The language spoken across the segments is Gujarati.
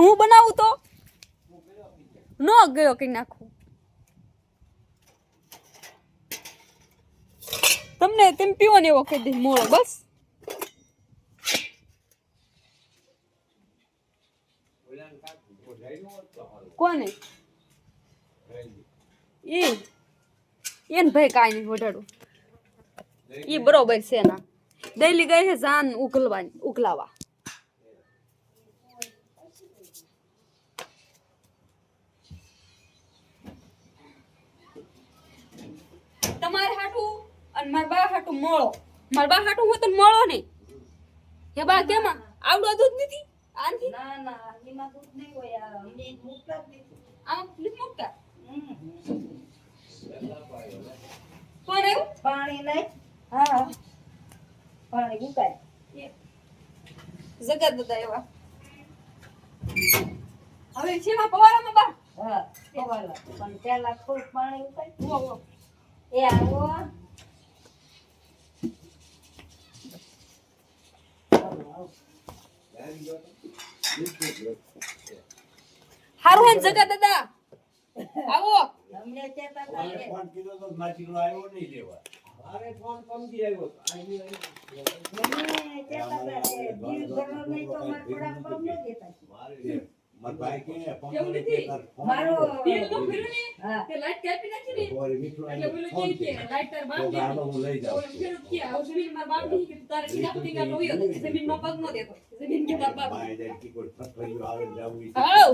હું બનાવું તો? ન ગયો કઈ નાખું. તમને તેમ પીવો ને એવો કહી દે મોળો, બસ. કોને? ઈ. એન ભાઈ કાંઈ નહીં વઢાડું. ઈ બરોબર છે ના ડેલી ગઈ છે જાન ઉકલવાની ઉકલાવા તમારે હાટું અને મારા બા હાટું મોળો. મારા બા હાટું હું તો મોળો ને હે બા કેમ આવડો દૂધ નથી? આનથી? ના ના એમાં દૂધ નહીં હોય આ. અમને મુકતા જ નથી. આમ મૂકતા? કોણ આવ્યું? પાણી નહીં હા પાણી મુકાય જગત બધા એવા. હવે છે માં પવારામાં બા? હા પવારા પણ પેલા થોડું પાણી ઉકાય. એ આવો. હારું હે જગા દાદા. આવો. અમને કહેતા હતા ફોન કીધો તો મારો દીકરો આવ્યો નહીં લેવા. અરે ફોન કમથી આવ્યો. અહીં મને કહેતા હતા કે જીવ ભરો નહીં તો મારે પડા પમ ન દેતા. મારે હા.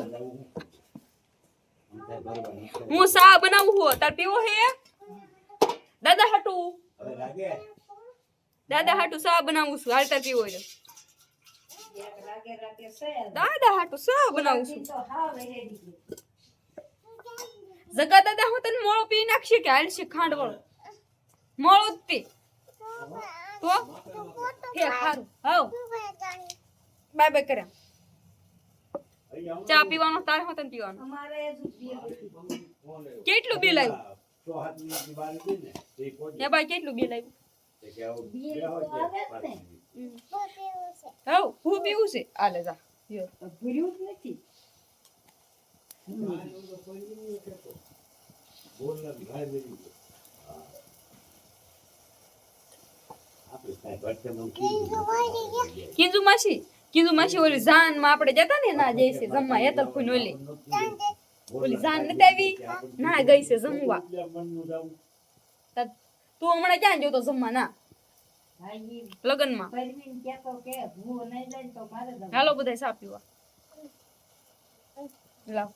સા બનાવું હો? તાર પીવો હે? દાદા હાટુ. દાદા હાટુ સા બનાવું છું? હાલ તાર પીવો છે. દાદા હાટુ સા બનાવું છું તો હાવ હેડી ગઈ જગા દાદા હું તને મોળો પી નાખશે કે હાલશે ખાંડ વાળો મોળો જ પી તો હે હારું હાવ બાય બાય કરે અહીંયા ચા પીવાનો તારે હું તને પીવાનો અમારે હજુ પીએ નથી. કેટલું બિલ આવ્યું સો હાથ મિનિટની વાર હતી ને, તે કોઈ હે બાય કેટલું બિલ આવ્યું હાવ, હું પીવું છે? આલે જા. માસી કીધું માસી ઓલી જાનમાં આપણે જતા ને ના જઈ છે જમવા હેતર ફૂન ઓલી. ઓલી જાન નથી આવી? ના ગઈ છે જમવા. તું હમણાં ક્યાં જોતો જમવા, ના? લગનમાં. હાલો બધા સા પીવા. લાવ.